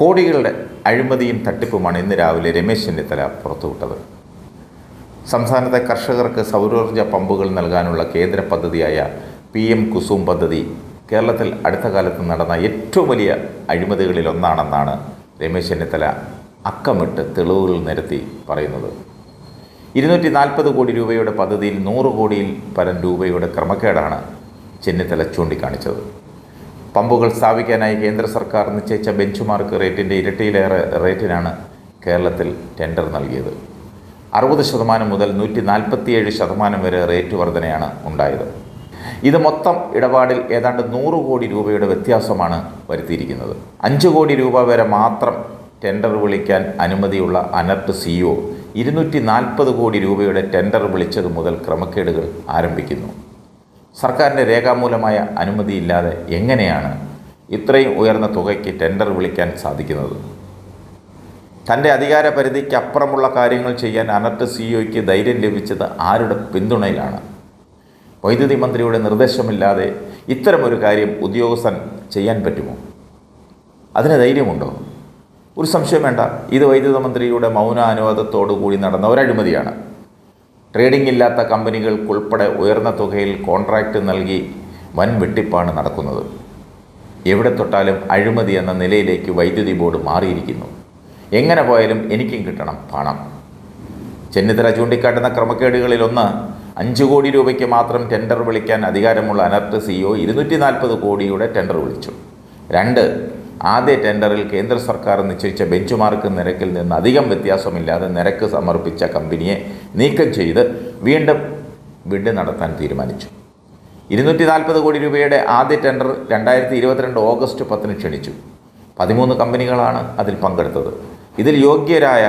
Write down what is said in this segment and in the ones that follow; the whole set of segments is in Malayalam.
കോടികളുടെ അഴിമതിയും തട്ടിപ്പുമാണ് ഇന്ന് രാവിലെ രമേശ് ചെന്നിത്തല പുറത്തുവിട്ടത്. സംസ്ഥാനത്തെ കർഷകർക്ക് സൗരോർജ പമ്പുകൾ നൽകാനുള്ള കേന്ദ്ര പദ്ധതിയായ പി എം കുസും പദ്ധതി കേരളത്തിൽ അടുത്ത കാലത്ത് നടന്ന ഏറ്റവും വലിയ അഴിമതികളിലൊന്നാണെന്നാണ് രമേശ് ചെന്നിത്തല അക്കമിട്ട് തെളിവുകൾ നിരത്തി പറയുന്നത്. ഇരുന്നൂറ്റി നാൽപ്പത് കോടി രൂപയുടെ പദ്ധതിയിൽ നൂറ് കോടിയിൽ പരം രൂപയുടെ ക്രമക്കേടാണ് ചെന്നിത്തല ചൂണ്ടിക്കാണിച്ചത്. പമ്പുകൾ സ്ഥാപിക്കാനായി കേന്ദ്ര സർക്കാർ നിശ്ചയിച്ച ബെഞ്ച് മാർക്ക് റേറ്റിന്റെ ഇരട്ടിയിലേറെ റേറ്റിനാണ് കേരളത്തിൽ ടെൻഡർ നൽകിയത്. അറുപത് ശതമാനം മുതൽ നൂറ്റി നാൽപ്പത്തിയേഴ് ശതമാനം വരെ റേറ്റ് വർധനയാണ് ഉണ്ടായത്. ഇത് മൊത്തം ഇടപാടിൽ ഏതാണ്ട് നൂറ് കോടി രൂപയുടെ വ്യത്യാസമാണ് വരുത്തിയിരിക്കുന്നത്. അഞ്ച് കോടി രൂപ വരെ മാത്രം ടെൻഡർ വിളിക്കാൻ അനുമതിയുള്ള അനർട്ട് സിഇഒ ഇരുന്നൂറ്റി നാൽപ്പത് കോടി രൂപയുടെ ടെൻഡർ വിളിച്ചത് മുതൽ ക്രമക്കേടുകൾ ആരംഭിക്കുന്നു. സർക്കാരിന്റെ രേഖാമൂലമായ അനുമതിയില്ലാതെ എങ്ങനെയാണ് ഇത്രയും ഉയർന്ന തുകയ്ക്ക് ടെൻഡർ വിളിക്കാൻ സാധിക്കുന്നത്? തന്റെ അധികാര പരിധിക്കപ്പുറമുള്ള കാര്യങ്ങൾ ചെയ്യാൻ അനർട്ട് സിഇഒയ്ക്ക് ധൈര്യം ലഭിച്ചത് ആരുടെ പിന്തുണയിലാണ്? വൈദ്യുതി മന്ത്രിയുടെ നിർദ്ദേശമില്ലാതെ ഇത്തരമൊരു കാര്യം ഉദ്യോഗസ്ഥൻ ചെയ്യാൻ പറ്റുമോ? അതിന് ധൈര്യമുണ്ടോ? ഒരു സംശയം വേണ്ട. ഇത് വൈദ്യുത മന്ത്രിയുടെ മൗന കൂടി നടന്ന ഒരഴിമതിയാണ്. ട്രേഡിംഗ് ഇല്ലാത്ത കമ്പനികൾക്കുൾപ്പെടെ ഉയർന്ന തുകയിൽ കോൺട്രാക്റ്റ് നൽകി വൻ വെട്ടിപ്പാണ് നടക്കുന്നത്. എവിടെ തൊട്ടാലും അഴിമതി എന്ന നിലയിലേക്ക് വൈദ്യുതി ബോർഡ് മാറിയിരിക്കുന്നു. എങ്ങനെ പോയാലും എനിക്കും കിട്ടണം പണം. ചെന്നിത്തല ചൂണ്ടിക്കാട്ടുന്ന ക്രമക്കേടുകളിലൊന്ന് അഞ്ച് കോടി രൂപയ്ക്ക് മാത്രം ടെൻഡർ വിളിക്കാൻ അധികാരമുള്ള അനർട്ട് സിഇഒ ഇരുന്നൂറ്റി നാൽപ്പത് കോടിയുടെ ടെൻഡർ വിളിച്ചു. രണ്ട് ആദ്യ ടെൻഡറിൽ കേന്ദ്ര സർക്കാർ നിശ്ചയിച്ച ബെഞ്ച് മാർക്ക് നിരക്കിൽ നിന്ന് അധികം വ്യത്യാസമില്ലാതെ നിരക്ക് സമർപ്പിച്ച കമ്പനിയെ നീക്കം ചെയ്ത് വീണ്ടും ബിഡ് നടത്താൻ തീരുമാനിച്ചു. ഇരുന്നൂറ്റി നാൽപ്പത് കോടി രൂപയുടെ ആദ്യ ടെൻഡർ രണ്ടായിരത്തി ഇരുപത്തിരണ്ട് ഓഗസ്റ്റ് പത്തിന് ക്ഷണിച്ചു. പതിമൂന്ന് കമ്പനികളാണ് അതിൽ പങ്കെടുത്തത്. ഇതിൽ യോഗ്യരായ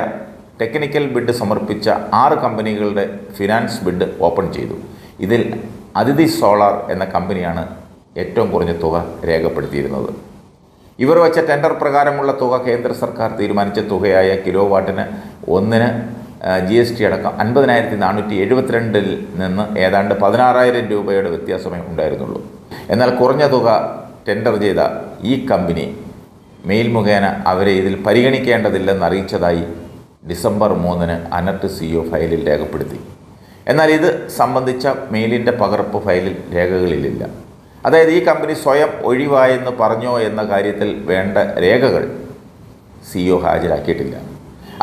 ടെക്നിക്കൽ ബിഡ് സമർപ്പിച്ച ആറ് കമ്പനികളുടെ ഫിനാൻസ് ബിഡ് ഓപ്പൺ ചെയ്തു. ഇതിൽ അതിഥി സോളാർ എന്ന കമ്പനിയാണ് ഏറ്റവും കുറഞ്ഞ തുക രേഖപ്പെടുത്തിയിരുന്നത്. ഇവർ വച്ച ടെൻഡർ പ്രകാരമുള്ള തുക കേന്ദ്ര സർക്കാർ തീരുമാനിച്ച തുകയായ കിലോ വാട്ടിന് ഒന്നിന് ജി എസ് ടി അടക്കം അൻപതിനായിരത്തി നാനൂറ്റി എഴുപത്തിരണ്ടിൽ നിന്ന് ഏതാണ്ട് പതിനാറായിരം രൂപയുടെ വ്യത്യാസമേ ഉണ്ടായിരുന്നുള്ളൂ. എന്നാൽ കുറഞ്ഞ തുക ടെൻഡർ ചെയ്ത ഈ കമ്പനി മെയിൽ മുഖേന അവരെ ഇതിൽ പരിഗണിക്കേണ്ടതില്ലെന്ന് അറിയിച്ചതായി ഡിസംബർ മൂന്നിന് അനർട്ട് സി ഒ ഫയലിൽ രേഖപ്പെടുത്തി. എന്നാൽ ഇത് സംബന്ധിച്ച മെയിലിന്റെ പകർപ്പ് ഫയലിൽ രേഖകളിലില്ല. അതായത് ഈ കമ്പനി സ്വയം ഒഴിവായെന്ന് പറഞ്ഞോ എന്ന കാര്യത്തിൽ വേണ്ട രേഖകൾ സി ഒ ഹാജരാക്കിയിട്ടില്ല.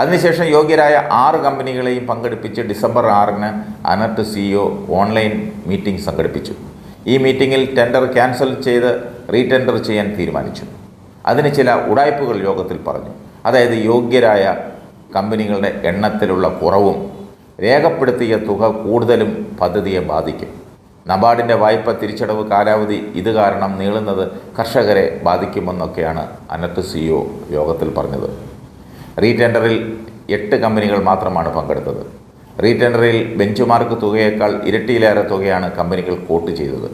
അതിനുശേഷം യോഗ്യരായ ആറ് കമ്പനികളെയും പങ്കെടുപ്പിച്ച് ഡിസംബർ ആറിന് അനർട്ട് സിഇഒ ഓൺലൈൻ മീറ്റിംഗ് സംഘടിപ്പിച്ചു. ഈ മീറ്റിംഗിൽ ടെൻഡർ ക്യാൻസൽ ചെയ്ത് റീടെൻഡർ ചെയ്യാൻ തീരുമാനിച്ചു. അതിന് ചില ഉടായ്പകൾ യോഗത്തിൽ പറഞ്ഞു. അതായത് യോഗ്യരായ കമ്പനികളുടെ എണ്ണത്തിലുള്ള കുറവും രേഖപ്പെടുത്തിയ തുക കൂടുതലും പദ്ധതിയെ ബാധിക്കും. നബാർഡിന്റെ വായ്പ തിരിച്ചടവ് കാലാവധി ഇത് കാരണം നീളുന്നത് കർഷകരെ ബാധിക്കുമെന്നൊക്കെയാണ് അനത്ത് സിഇഒ യോഗത്തിൽ പറഞ്ഞത്. റീടെൻഡറിൽ എട്ട് കമ്പനികൾ മാത്രമാണ് പങ്കെടുത്തത്. റീടെൻഡറിൽ ബെഞ്ച് മാർക്ക് തുകയേക്കാൾ ഇരട്ടിയിലേറെ തുകയാണ് കമ്പനികൾ കോട്ട് ചെയ്തത്.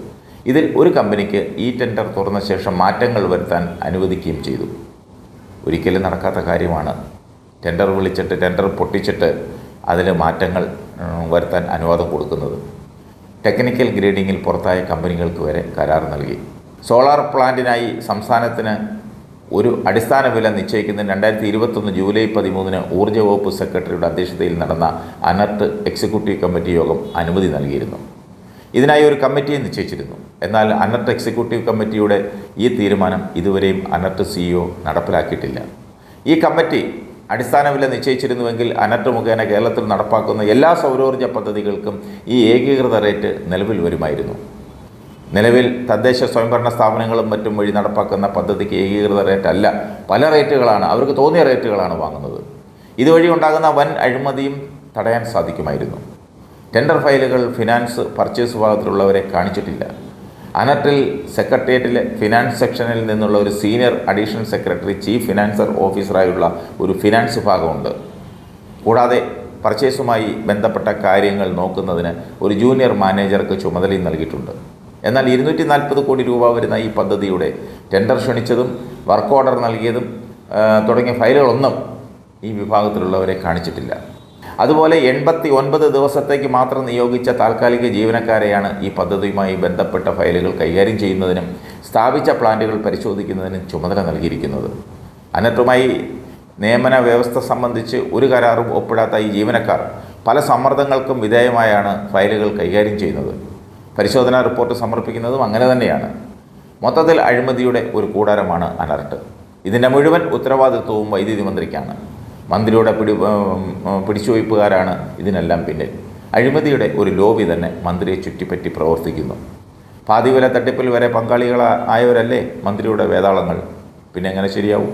ഇതിൽ ഒരു കമ്പനിക്ക് ഈ ടെൻഡർ തുറന്ന ശേഷം മാറ്റങ്ങൾ വരുത്താൻ അനുവദിക്കുകയും ചെയ്തു. ഒരിക്കലും നടക്കാത്ത കാര്യമാണ്. ടെൻഡർ വിളിച്ചിട്ട് ടെൻഡർ പൊട്ടിച്ചിട്ട് അതിൽ മാറ്റങ്ങൾ വരുത്താൻ അനുവാദം കൊടുക്കുന്നത്. ടെക്നിക്കൽ ഗ്രേഡിങ്ങിൽ പുറത്തായ കമ്പനികൾക്ക് വരെ കരാർ നൽകി. സോളാർ പ്ലാന്റിനായി സംസ്ഥാനത്തിന് ഒരു അടിസ്ഥാന വില നിശ്ചയിക്കുന്നതിന് രണ്ടായിരത്തി ഇരുപത്തൊന്ന് ജൂലൈ പതിമൂന്നിന് ഊർജ വകുപ്പ് സെക്രട്ടറിയുടെ അധ്യക്ഷതയിൽ നടന്ന അനർട്ട് എക്സിക്യൂട്ടീവ് കമ്മിറ്റി യോഗം അനുമതി നൽകിയിരുന്നു. ഇതിനായി ഒരു കമ്മിറ്റിയെ നിശ്ചയിച്ചിരുന്നു. എന്നാൽ അനർട്ട് എക്സിക്യൂട്ടീവ് കമ്മിറ്റിയുടെ ഈ തീരുമാനം ഇതുവരെയും അനർട്ട് സിഇഒ നടപ്പിലാക്കിയിട്ടില്ല. ഈ കമ്മിറ്റി അടിസ്ഥാന വില നിശ്ചയിച്ചിരുന്നുവെങ്കിൽ അനർട്ട് മുഖേന കേരളത്തിൽ നടപ്പാക്കുന്ന എല്ലാ സൗരോർജ പദ്ധതികൾക്കും ഈ ഏകീകൃത റേറ്റ് നിലവിൽ വരുമായിരുന്നു. നിലവിൽ തദ്ദേശ സ്വയംഭരണ സ്ഥാപനങ്ങളും മറ്റും വഴി നടപ്പാക്കുന്ന പദ്ധതിക്ക് ഏകീകൃത റേറ്റ് അല്ല പല റേറ്റുകളാണ്. അവർക്ക് തോന്നിയ റേറ്റുകളാണ് വാങ്ങുന്നത്. ഇതുവഴി ഉണ്ടാകുന്ന വൻ അഴിമതിയും തടയാൻ സാധിക്കുമായിരുന്നു. ടെൻഡർ ഫയലുകൾ ഫിനാൻസ് പർച്ചേസ് വിഭാഗത്തിലുള്ളവരെ കാണിച്ചിട്ടില്ല. അനറ്റിൽ സെക്രട്ടേറിയറ്റിലെ ഫിനാൻസ് സെക്ഷനിൽ നിന്നുള്ള ഒരു senior additional secretary chief financer ഓഫീസറായുള്ള ഒരു ഫിനാൻസ് വിഭാഗമുണ്ട്. കൂടാതെ പർച്ചേസുമായി ബന്ധപ്പെട്ട കാര്യങ്ങൾ നോക്കുന്നതിന് ഒരു ജൂനിയർ മാനേജർക്ക് ചുമതലയും നൽകിയിട്ടുണ്ട്. എന്നാൽ ഇരുന്നൂറ്റി നാൽപ്പത് കോടി രൂപ വരുന്ന ഈ പദ്ധതിയുടെ ടെൻഡർ ക്ഷണിച്ചതും വർക്ക് ഓർഡർ നൽകിയതും തുടങ്ങിയ ഫയലുകളൊന്നും ഈ വിഭാഗത്തിലുള്ളവരെ കാണിച്ചിട്ടില്ല. അതുപോലെ എൺപത്തി ഒൻപത് ദിവസത്തേക്ക് മാത്രം നിയോഗിച്ച താൽക്കാലിക ജീവനക്കാരെയാണ് ഈ പദ്ധതിയുമായി ബന്ധപ്പെട്ട ഫയലുകൾ കൈകാര്യം ചെയ്യുന്നതിനും സ്ഥാപിച്ച പ്ലാന്റുകൾ പരിശോധിക്കുന്നതിനും ചുമതല നൽകിയിരിക്കുന്നത്. അനറ്റുമായി നിയമന വ്യവസ്ഥ സംബന്ധിച്ച് ഒരു കരാറും ഒപ്പിടാത്ത ഈ ജീവനക്കാർ പല സമ്മർദ്ദങ്ങൾക്കും വിധേയമായാണ് ഫയലുകൾ കൈകാര്യം ചെയ്യുന്നത്. പരിശോധനാ റിപ്പോർട്ട് സമർപ്പിക്കുന്നതും അങ്ങനെ തന്നെയാണ്. മൊത്തത്തിൽ അഴിമതിയുടെ ഒരു കൂടാരമാണ് അലർട്ട് ഇതിന്റെ മുഴുവൻ ഉത്തരവാദിത്വവും വൈദ്യുതി മന്ത്രിക്കാണ്. മന്ത്രിയുടെ പിടി പിടിച്ചുവയ്പ്പുകാരാണ് ഇതിനെല്ലാം പിന്നിൽ. അഴിമതിയുടെ ഒരു ലോബി തന്നെ മന്ത്രിയെ ചുറ്റിപ്പറ്റി പ്രവർത്തിക്കുന്നു. പാതിവില തട്ടിപ്പിൽ വരെ പങ്കാളികളായവരല്ലേ മന്ത്രിയുടെ വേതാളങ്ങൾ? പിന്നെ എങ്ങനെ ശരിയാവും?